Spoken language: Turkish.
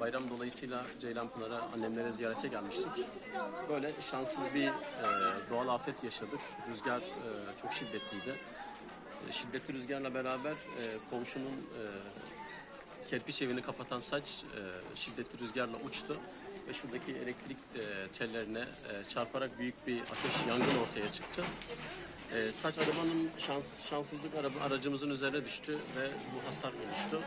Bayram dolayısıyla Ceylanpınar'a annemlere ziyarete gelmiştik. Böyle şanssız bir e, doğal afet yaşadık. Rüzgar e, çok şiddetliydi. E, şiddetli rüzgarla beraber e, komşunun e, kerpiç evini kapatan saç e, şiddetli rüzgarla uçtu ve şuradaki elektrik e, tellerine e, çarparak büyük bir ateş yangın ortaya çıktı. E, saç arabanın şans, şanssızlık aracımızın üzerine düştü ve bu hasar oluştu.